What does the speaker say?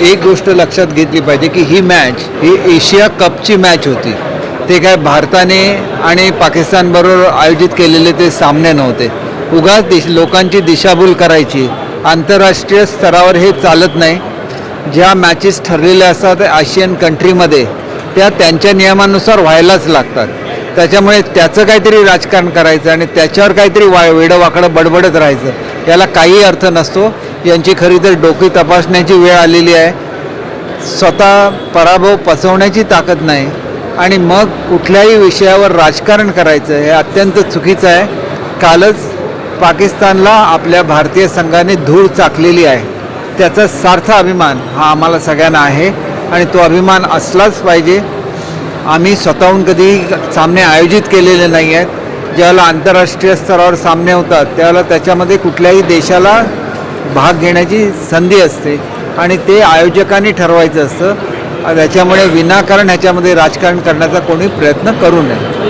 एक गोष्ट लक्षात घेतली पाहिजे की ही मॅच ही एशिया कपची मॅच होती. ते काय भारताने आणि पाकिस्तानबरोबर आयोजित केलेले ते सामने नव्हते. उगाच दिश लोकांची दिशाभूल करायची. आंतरराष्ट्रीय स्तरावर हे चालत नाही. ज्या मॅचेस ठरलेल्या असतात आशियन कंट्रीमध्ये त्या त्यांच्या नियमानुसार व्हायलाच लागतात. त्याच्यामुळे त्याचं काहीतरी राजकारण करायचं आणि त्याच्यावर काहीतरी वा वेडं वाकडं बडबडत राहायचं याला काही अर्थ नसतो. यांची खरी तर डोकी तपासण्याची वेळ आलेली आहे. स्वतः पराभव पचवण्याची ताकद नाही. आणि मग कुठल्याही विषयावर राजकारण करायचं हे अत्यंत चुकीचं आहे. कालच पाकिस्तानला आपल्या भारतीय संघाने धूळ चाकलेली आहे. त्याचा सार्थ अभिमान हा आम्हाला सगळ्यांना आहे. आणि तो अभिमान असलाच पाहिजे. आम्ही स्वतःहून कधी सामने आयोजित केलेले नाही आहेत. ज्यावेळेला आंतरराष्ट्रीय स्तरावर सामने होतात त्यावेळेला त्याच्यामध्ये कुठल्याही देशाला भाग घेण्याची संधी असते आणि ते आयोजकांनी ठरवायचं असतं. त्याच्यामुळे विनाकारण ह्याच्यामध्ये राजकारण करण्याचा कोणी प्रयत्न करू नये.